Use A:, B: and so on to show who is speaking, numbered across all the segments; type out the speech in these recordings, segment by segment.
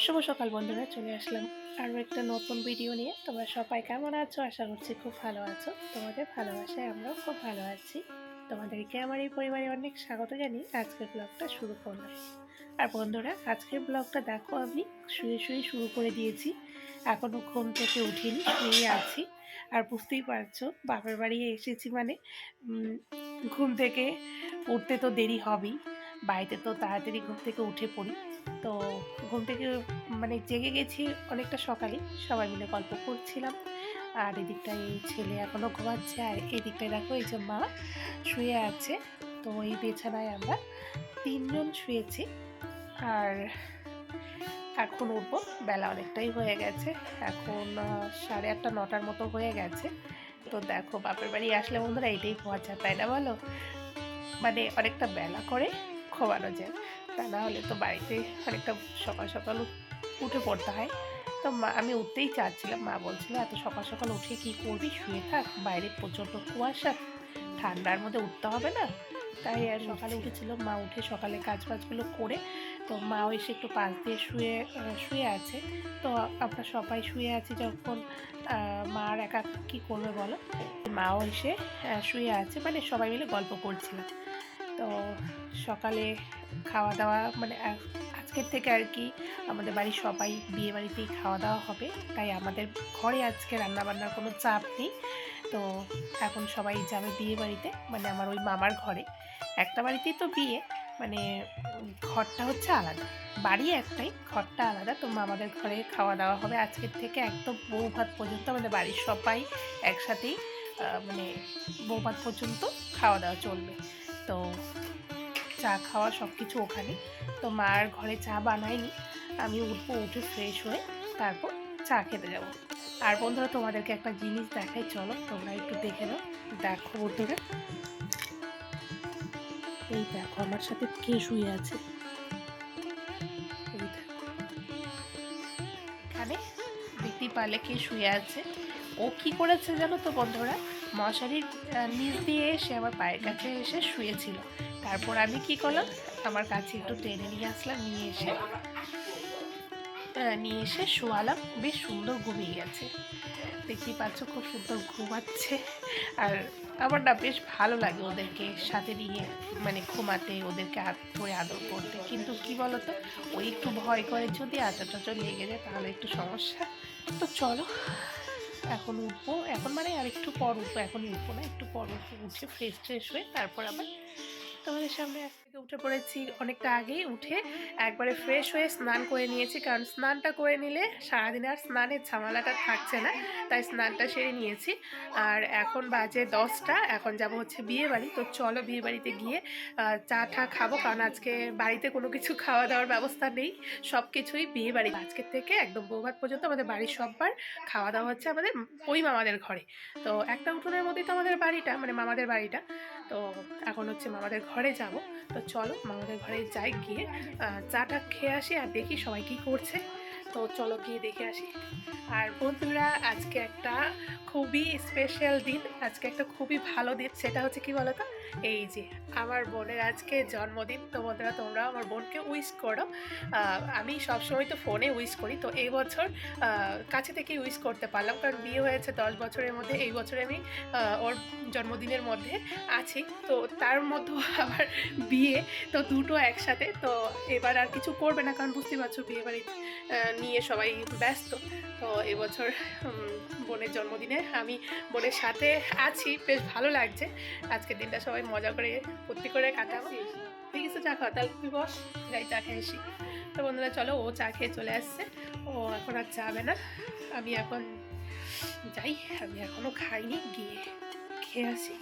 A: শুভ সকাল বন্ধুরা, চলে আসলাম আরও একটা নতুন ভিডিও নিয়ে। তোমরা সবাই কেমন আছো? আশা করছি খুব ভালো আছো। তোমাদের ভালোবাসায় আমরাও খুব ভালো আছি। তোমাদেরকে আমার এই পরিবারে অনেক স্বাগত জানিয়ে আজকের ব্লগটা শুরু করলাম। আর বন্ধুরা, আজকের ব্লগটা দেখো আমি, শুয়ে শুয়ে শুরু করে দিয়েছি। এখনও ঘুম থেকে উঠিনি, শুয়ে আছি। আর বুঝতেই পারছ, বাপের বাড়ি এসেছি মানে ঘুম থেকে উঠতে তো দেরি হবেই। বাড়িতে তো তাড়াতাড়ি ঘুম থেকে উঠে পড়ি। তো ঘুম থেকে মানে জেগে গেছি অনেকটা সকালে। সবাই মিলে গল্প করছিলাম। আর এদিকটায় এই ছেলে এখনও ঘুমাচ্ছে, আর এদিকটায় দেখো এই যে মা শুয়ে আছে। তো এই বিছানায় আমরা তিনজন শুয়েছি। আর এখন উঠবো। বেলা অনেকটাই হয়ে গেছে। এখন সাড়ে আটটা, নটার মতো হয়ে গেছে। তো দেখো বাপের বাড়ি আসলে বন্ধুরা এটাই মজা, তাই না বলো? মানে অনেকটা বেলা করে খোয়ানো যায়। তা না হলে তো বাড়িতে অনেকটা সকাল সকাল উঠে পড়তে হয়। তো মা, আমি উঠতেই চাচ্ছিলাম। মা বলছিল, এত সকাল সকাল উঠে কি করবি? শুয়ে থাক। বাইরে প্রচণ্ড কুয়াশা। ঠান্ডার মধ্যে উঠতে হবে না? তাই আর সকালে উঠেছিল। মা উঠে সকালে কাজ বাজগুলো করে, তো মাও এসে একটু পাশ দিয়ে শুয়ে শুয়ে আছে। তো আমরা সবাই শুয়ে আছি যখন মা আর একা কী করবে বলো? মাও এসে শুয়ে আছে। মানে সবাই মিলে গল্প করছিলাম। তো সকালে খাওয়া দাওয়া মানে আজকের থেকে আর কি আমাদের বাড়ির সবাই বিয়ে বাড়িতেই খাওয়া দাওয়া হবে। তাই আমাদের ঘরে আজকে রান্না বান্নার কোনো চাপ নেই। তো এখন সবাই যাবে বিয়ে বাড়িতে মানে আমার ওই মামার ঘরে। একটা বাড়িতেই তো বিয়ে মানে ঘরটা হচ্ছে আলাদা। বাড়ি একটাই, ঘরটা আলাদা। তো মামাদের ঘরে খাওয়া দাওয়া হবে আজকের থেকে একদম বউ ভাত পর্যন্ত। আমাদের বাড়ির সবাই একসাথেই মানে বউ ভাত পর্যন্ত খাওয়া দাওয়া চলবে। তো চা খাওয়া সব কিছু ওখানে। তো মার ঘরে চা বানায়নি আমি উঠবো, উঠে ফ্রেশ হয়ে তারপর চা খেতে যাব। আর বন্ধুরা, তোমাদেরকে একটা জিনিস দেখাই। চলো, তোমরা একটু দেখে নাও। দেখো বন্ধুরা। এই দেখো, আমার সাথে কে শুয়ে আছে? এখানে দেখতেই পারলে কে শুয়ে আছে। ও কি করেছে জানো তো বন্ধুরা? মশারির নিচ দিয়ে এসে আমার পায়ের কাছে এসে শুয়েছিল। তারপর আমি কি করলাম? আমার কাছে একটু টেনে নিয়ে আসলাম, নিয়ে এসে নিয়ে এসে শোয়ালাম। বেশ সুন্দর ঘুমিয়ে গেছে। দেখতেই পাচ্ছ খুব সুন্দর ঘুমাচ্ছে। আর আমার না বেশ ভালো লাগে ওদেরকে সাথে নিয়ে মানে ঘুমাতে, ওদেরকে ধরে আদর করতে। কিন্তু কি বলতো ওই একটু ভয় করে যদি আচর টাচর লেগে যায় তাহলে একটু সমস্যা। তো চলো। এখন উঠবো। এখন মানে আর একটু পর উঠবো, এখনই উঠবো না, একটু পর উঠবো। উঠে ফ্রেশ ট্রেশ হয়ে তারপর আবার তোমাদের সামনে থেকে উঠে পড়েছি অনেকটা আগেই উঠে একবারে ফ্রেশ হয়ে স্নান করে নিয়েছি। কারণ স্নানটা করে নিলে সারাদিন আর স্নানের ঝামেলাটা থাকছে না, তাই স্নানটা সেরে নিয়েছি। আর এখন বাজে দশটা, এখন যাব হচ্ছে বিয়ে বাড়ি। তো চলো বিয়ে বাড়িতে গিয়ে চা ঠা খাব। কারণ আজকে বাড়িতে কোনো কিছু খাওয়া দাওয়ার ব্যবস্থা নেই। সব কিছুই বিয়ে বাড়ি। আজকের থেকে একদম বৌভাত পর্যন্ত আমাদের বাড়ির সববার খাওয়া দাওয়া হচ্ছে আমাদের ওই মামাদের ঘরে। তো একটা উঠোনের মধ্যেই তো আমাদের বাড়িটা মানে মামাদের বাড়িটা। তো এখন হচ্ছে মামাদের ঘরে যাব। তো চলো মামাদের ঘরে যাই গিয়ে চাটা খেয়ে আসি আর দেখি সবাই কী করছে। তো চলো গিয়ে দেখে আসি। আর বন্ধুরা, আজকে একটা খুবই স্পেশাল দিন, আজকে একটা খুবই ভালো দিন, সেটা হচ্ছে কি বলতো? এই যে, আমার বোনের আজকে জন্মদিন, তো বন্ধুরা তোমরা আমার বোনকে উইশ করো। আমি সবসময় তো ফোনে উইশ করি, তো এই বছর কাছে থেকেই উইশ করতে পারলাম। কারণ বিয়ে হয়েছে দশ বছরের মধ্যে, এই বছরে আমি ওর জন্মদিনের মধ্যে আছি। তো তার মধ্যেও আবার বিয়ে, তো দুটো একসাথে, তো এবার আর কিছু করবে না, কারণ বুঝতেই পারছ বিয়ে বাড়ি নিয়ে সবাই ব্যস্ত। তো এবছর বোনের জন্মদিনে আমি বোনের সাথে আছি, বেশ ভালো লাগছে। আজকের দিনটা সবাই মজা করে, ফুর্তি করে কাটাবো। ঠিক আছে, চা খাওয়া তাহলে তুই বস, যাই চা খেয়ে আসি। তো বন্ধুরা, চলো, ও চা খেয়ে চলে আসছে। ও এখন আর যাবে না। আমি এখন যাই, আমি এখনও খাইনি, গিয়ে খেয়ে আসি।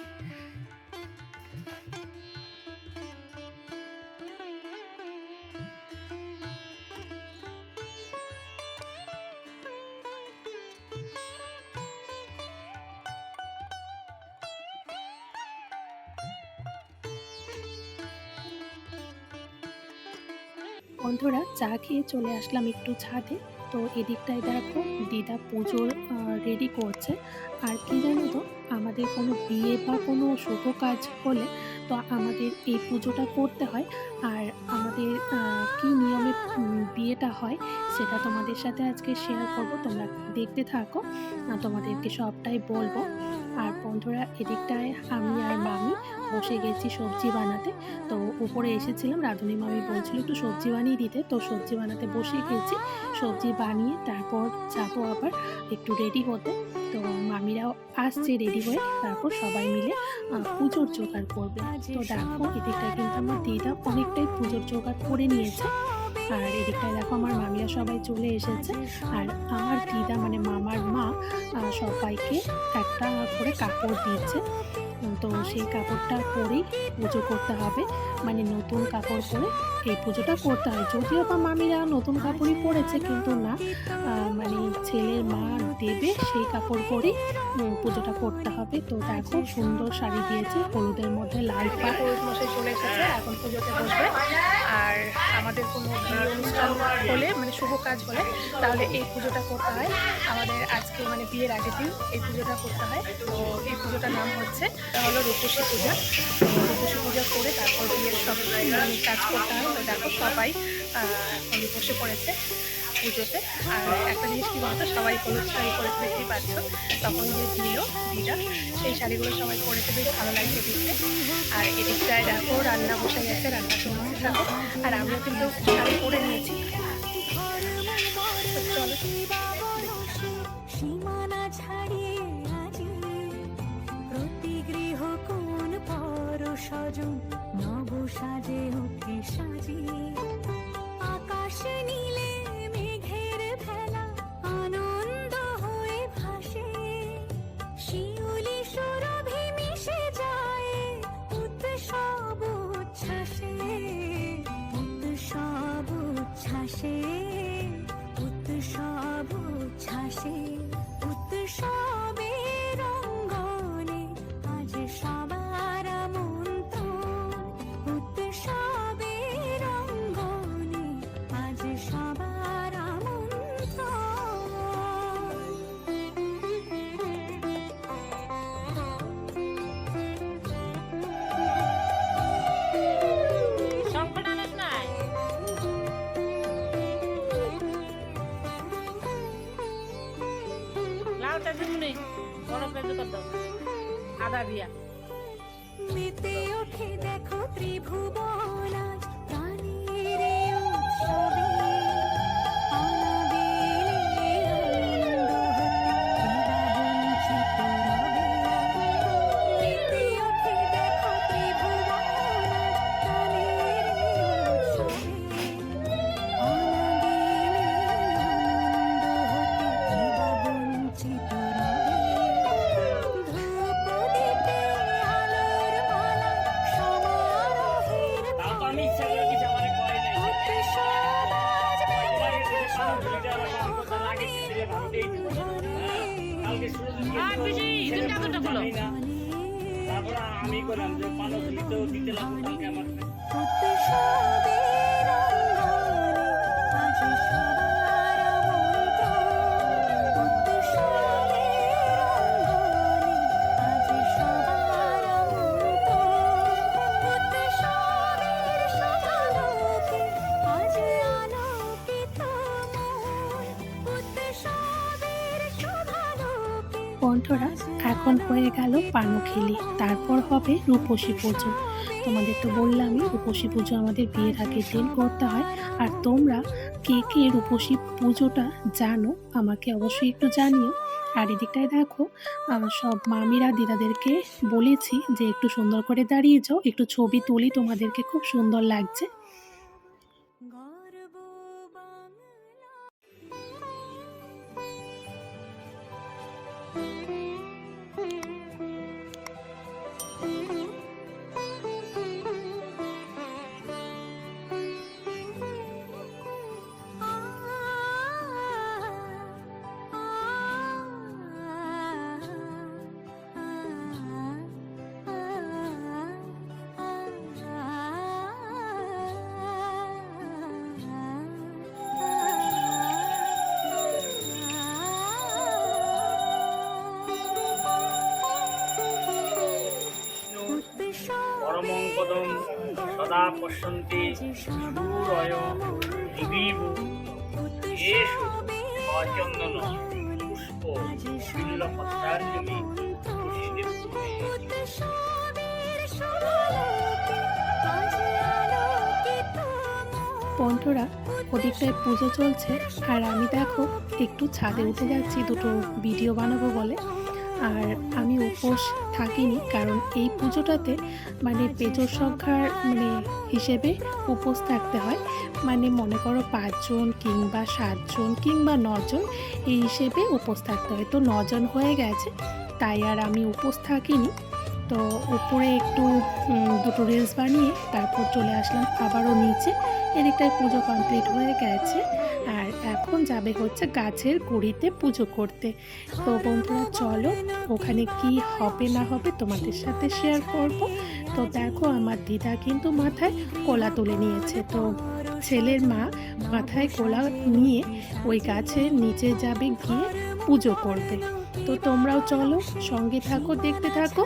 A: বন্ধুরা চা খেয়ে চলে আসলাম একটু ছাদে। তো এদিকটায় দেখো দিদা পুজোর রেডি করছে। আর কি জানো তো, আমাদের কোনো বিয়ে বা কোনো শুভ কাজ হলে তো আমাদের এই পুজোটা করতে হয়। আর আমাদের কি নিয়মে বিয়েটা হয় সেটা তোমাদের সাথে আজকে শেয়ার করব। তোমরা দেখতে থাকো। তোমাদেরকে সবটাই বলব। আর বন্ধুরা, এদিকটায় আমি আর মামি বসে গেছি সবজি বানাতে। তো উপরে এসেছিলাম, রাধুনি মামি বলছিল একটু সবজি বানিয়ে দিতে। তো সবজি বানাতে বসে গেছি, সবজি বানিয়ে তারপর যাব আবার, একটু রেডি হতে। তো মামিরাও আসছে রেডি হয়ে তারপর সবাই মিলে পুজোর জোগাড় করবে। তো দেখো এদিকটা কিন্তু আমার দিদা অনেকটাই পুজোর জোগাড় করে নিয়েছে। আর এদিকটায় দেখো আমার মামিরা সবাই চলে এসেছে। আর আমার দিদা মানে মামার মা সবাইকে একটা করে কাপড় উম, তো সেই কাপড়টা পরেই পুজো করতে হবে। মানে নতুন কাপড় পরে এই পুজোটা করতে হয়। যদিও বা মামিরা নতুন কাপড়ই পরেছে, কিন্তু না। মানে ছেলের মা দেবে সেই কাপড় পরেই পুজোটা করতে হবে। তো দেখো, সুন্দর শাড়ি দিয়েছে, হলুদের মধ্যে লাল হলুদ মশাই চলে এসেছে, এখন পুজোতে বসবে। আর আমাদের কোনো অনুষ্ঠান হলে মানে শুভ কাজ হলে, তাহলে এই পুজোটা করতে হয়। আমাদের আজকে মানে বিয়ের আগের দিন এই পুজোটা করতে হয়। তো এই পুজোটার নাম হচ্ছে এটা হলো রূপসী পূজা। রূপসী পূজা করে তারপর বিয়ের সব মানে কাজ করতে হয়। তো দেখো সবাই এখন বসে পড়েছে পুজোতে। আর একটা জিনিস কি বলতো, সবাই হলুদ শাড়ি পরেছে দেখতেই পাচ্ছ, তখন যে দিল, দিদা, সেই শাড়িগুলো সবাই পরেছে, বেশ ভালো লাগছে দেখতে। আর এদিকটায় দেখো, রান্না বসে গেছে, রান্না চলতে থাকো আর আমিও কিন্তু শাড়ি পরে নিয়েছি। চলো।
B: আদা দিয়া
A: বন্ধুরা, এখন হয়ে গেল পানুখেলি। তারপর হবে রূপসী পুজো। তোমাদের তো বললামই, রূপসী পুজো আমাদের বিয়ের আগের দিন করতে হয়। আর তোমরা কে কে রূপসী পুজোটা জানো, আমাকে অবশ্যই একটু জানিও। আর এদিকটায় দেখো সব মামিরা দিদাদেরকে বলেছি যে একটু সুন্দর করে দাঁড়িয়ে যাও, একটু ছবি তুলি, তোমাদেরকে খুব সুন্দর লাগছে।
B: পশ্যন্তে সুরয় এষু অচন্দন পুষ্প বিল্লপত্রাঞ্জলি।
A: বন্ধুরা ওদিকটায় পুজো চলছে আর আমি দেখো একটু ছাদে উঠে যাচ্ছি দুটো ভিডিও বানাবো বলে আর আমি উপোস থাকিনি কারণ এই পুজোটাতে মানে পেজোর সংখ্যার মানে হিসেবে উপোস থাকতে হয়। মানে মনে করো পাঁচজন কিংবা সাতজন কিংবা নজন এই হিসেবে উপোস থাকতে হয়। তো নজন হয়ে গেছে, তাই আর আমি উপোস থাকিনি। তো উপরে একটু দুটো রিলস বানিয়ে তারপর চলে আসলাম আবারও নিচে। এদিকটায় পুজো কমপ্লিট হয়ে গেছে। এখন যাবে হচ্ছে গাছের গুড়িতে পুজো করতে। তো বন্ধুরা, চলো, ওখানে কি হবে না হবে তোমাদের সাথে শেয়ার করব। তো দেখো, আমার দিদা কিন্তু মাথায় কোলা তুলে নিয়েছে। তো ছেলের মা মাথায় কোলা নিয়ে ওই গাছের নিচে যাবে গিয়ে পুজো করবে। তো তোমরাও চলো, সঙ্গে থাকো, দেখতে থাকো।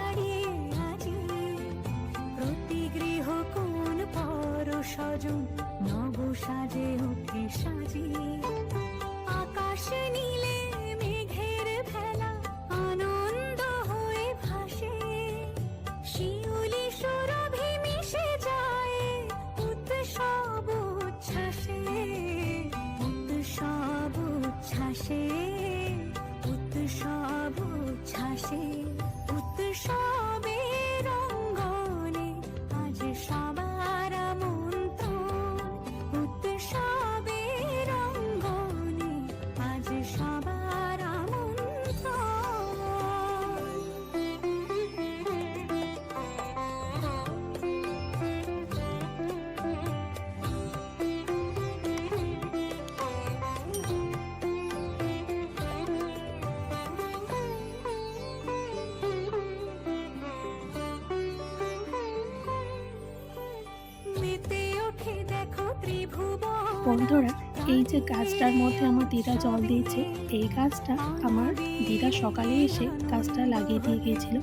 A: বন্ধুরা, এই যে গাছটার মধ্যে আমার দিদা জল দিয়েছে, এই গাছটা আমার দিদা সকালে এসে গাছটা লাগিয়ে দিয়ে গিয়েছিল।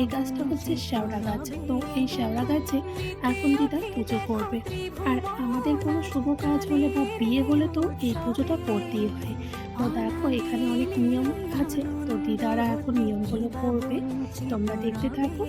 A: এই গাছটা হচ্ছে শ্যাওড়া গাছ। তো এই শ্যাওড়া গাছে এখন দিদা পুজো করবে। আর আমাদের কোনো শুভ কাজ হলে বা বিয়ে হলে তো এই পুজোটা করতেই হয়। তো দেখো, এখানে অনেক নিয়ম আছে। তো দিদারা এখন নিয়মগুলো করবে। তোমরা দেখতে থাকো।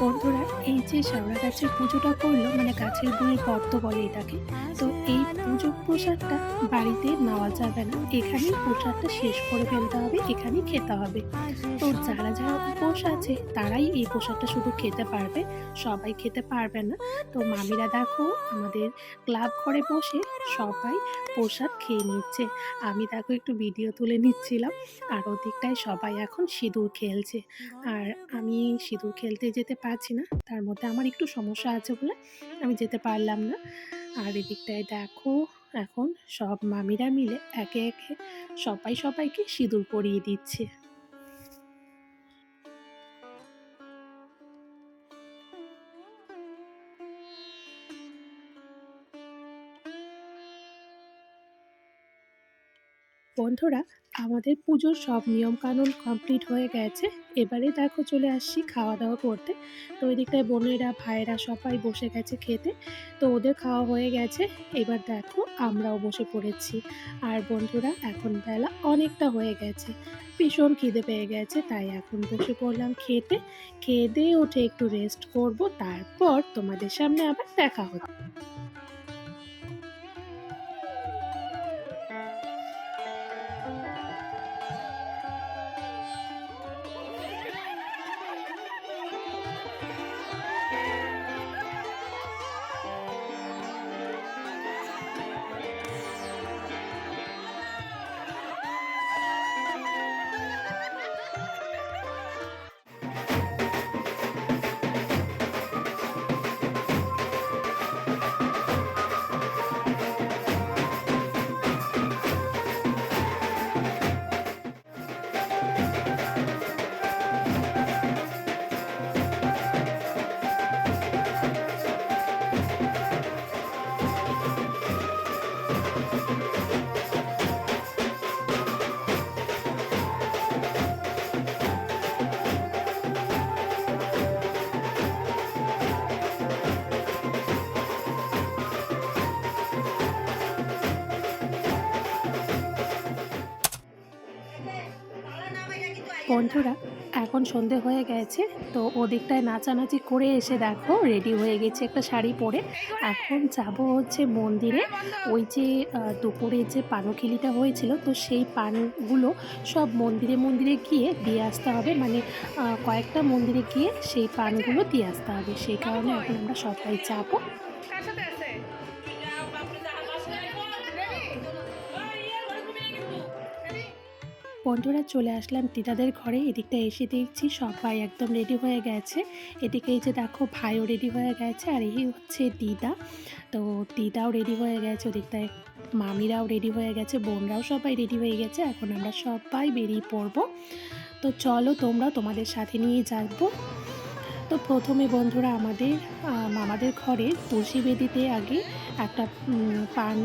A: বন্ধুরা, এই যে শ্যাওড়া গাছের পুজোটা করল মানে গাছের গুঁড়ি গর্ত বলে এটাকে, তো এই পুজো প্রসাদটা বাড়িতে নেওয়া যাবে না। এখানেই প্রসাদটা শেষ করে ফেলতে হবে, এখানেই খেতে হবে। যারা যারা উপোস আছে, তারাই এই প্রসাদটা শুধু খেতে পারবে, সবাই খেতে পারবে না। তো মামিরা দেখো, আমাদের ক্লাব ঘরে বসে সবাই প্রসাদ খেয়ে নিচ্ছে। আমি দেখো একটু ভিডিও তুলে নিচ্ছিলাম, আর ওদিকটায় সবাই এখন সিঁদুর খেলছে। আর আমি সিঁদুর খেলতে যেতে পারছি না, তার মধ্যে আমার একটু সমস্যা আছে বলে আমি যেতে পারলাম না। আর এদিকটায় দেখো, এখন সব মামিরা মিলে একে একে সবাই সবাইকে সিঁদুর পরিয়ে দিচ্ছে। বন্ধুরা, আমাদের পুজোর সব নিয়ম কানুন কমপ্লিট হয়ে গেছে। এবারে দেখো চলে আসছি খাওয়া দাওয়া করতে। তো ওই দিকটায় বোনেরা, ভাইয়েরা সবাই বসে গেছে খেতে। তো ওদের খাওয়া হয়ে গেছে। এবার দেখো আমরাও বসে পড়েছি। আর বন্ধুরা, এখন বেলা অনেকটা হয়ে গেছে। ভীষণ খিদে পেয়ে গেছে, তাই এখন বসে পড়লাম খেতে। খেয়ে দিয়ে উঠে একটু রেস্ট করব, তারপর তোমাদের সামনে আবার দেখা হচ্ছে। বন্ধুরা, এখন সন্ধে হয়ে গেছে, তো ওদিকটায় নাচানাচি করে এসে দেখো রেডি হয়ে গেছে একটা শাড়ি পরে। এখন যাব হচ্ছে মন্দিরে। ওই যে দুপুরে যে পানখিলিটা হয়েছিল, তো সেই পানগুলো সব মন্দিরে মন্দিরে গিয়ে দিয়ে আসতে হবে। মানে কয়েকটা মন্দিরে গিয়ে সেই পানগুলো দিয়ে আসতে হবে। সেই কারণে এখন আমরা সবাই যাব। বন্ধুরা চলে আসলাম দিদাদের ঘরে। এদিকটা এসে দেখছি সবাই একদম রেডি হয়ে গেছে। এদিকে এই যে দেখো ভাইও রেডি হয়ে গেছে আর এই হচ্ছে দিদা। তো দিদাও রেডি হয়ে গেছে, ওদিকটায় মামিরাও রেডি হয়ে গেছে, বোনরাও সবাই রেডি হয়ে গেছে। এখন আমরা সবাই বেরিয়ে পড়ব। তো চলো তোমরা তোমাদের সাথে নিয়ে যাব তো প্রথমে বন্ধুরা আমাদের মামাদের ঘরে তুলসী বেদিতে আগে একটা পান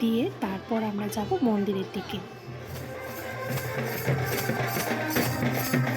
A: দিয়ে তারপর আমরা যাব মন্দিরের দিকে। すいません。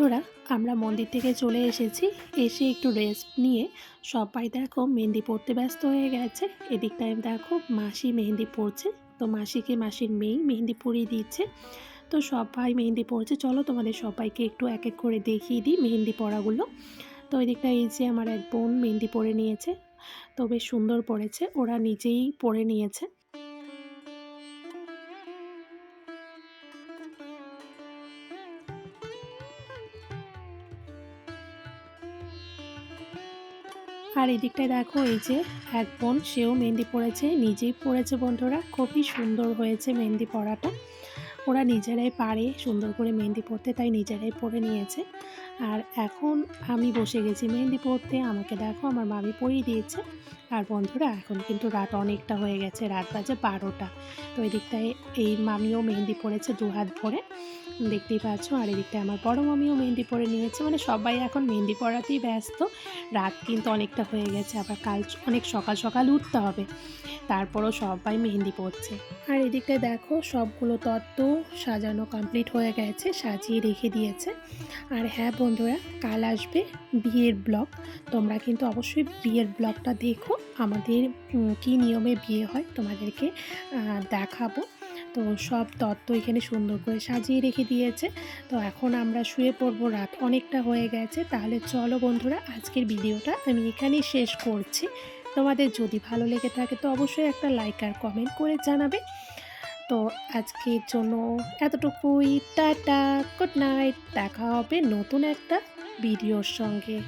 A: বন্ধুরা, আমরা মন্দির থেকে চলে এসেছি। এসে একটু রেস্ট নিয়ে সবাই দেখো মেহেন্দি পড়তে ব্যস্ত হয়ে গেছে। এদিকটায় দেখো মাসি মেহেন্দি পড়ছে তো মাসিকে মাসির মেয়েই মেহেন্দি পরিয়ে দিচ্ছে। তো সবাই মেহেন্দি পড়ছে চলো তোমাদের সবাইকে একটু এক এক করে দেখিয়ে দিই মেহেন্দি পড়াগুলো তো এদিকটা এই যে আমার এক বোন মেহেন্দি পরে নিয়েছে। তো বেশ সুন্দর পড়েছে ওরা নিজেই পরে নিয়েছে। আর এদিকটায় দেখো, এই যে এক বোন, সেও মেহেন্দি পড়েছে নিজেই পড়েছে বন্ধুরা। খুবই সুন্দর হয়েছে মেহেন্দি পড়াটা ওরা নিজেরাই পারে সুন্দর করে মেহেন্দি পড়তে তাই নিজেরাই পরে নিয়েছে। আর এখন আমি বসে গেছি মেহেন্দি পড়তে আমাকে দেখো, আমার মামি পরিয়ে দিয়েছে। আর বন্ধুরা, এখন কিন্তু রাত অনেকটা হয়ে গেছে, রাত বাজে বারোটা। তো এদিকটায় এই মামিও মেহেন্দি পড়েছে দু হাত ভরে। দেখতেই পাচ্ছ। আর এদিকটায় আমার বড় মামিও মেহেন্দি পরে নিয়েছে। মানে সবাই এখন মেহেন্দি পড়াতেই ব্যস্ত। রাত কিন্তু অনেকটা হয়ে গেছে। আবার কাল অনেক সকাল সকাল উঠতে হবে। তারপরও সবাই মেহেন্দি পরছে। আর এদিকটায় দেখো, সবগুলো তত্ত্ব সাজানো কমপ্লিট হয়ে গেছে, সাজিয়ে রেখে দিয়েছে। আর হ্যাঁ বন্ধুরা, কাল আসবে বিয়ের ব্লগ তোমরা কিন্তু অবশ্যই বিয়ের ব্লগটা দেখো। আমাদের কী নিয়মে বিয়ে হয় তোমাদেরকে দেখাবো। তো সব তত্ত্ব এখানে সুন্দর করে সাজিয়ে রেখে দিয়েছে। তো এখন আমরা শুয়ে পড়ব, রাত অনেকটা হয়ে গেছে। তাহলে চলো বন্ধুরা, আজকের ভিডিওটা আমি এখানেই শেষ করছি। তোমাদের যদি ভালো লেগে থাকে তো অবশ্যই একটা লাইক আর কমেন্ট করে জানাবে। তো আজকের জন্য এতটুকুই। টাটা গুড নাইট দেখা হবে নতুন একটা ভিডিওর সঙ্গে।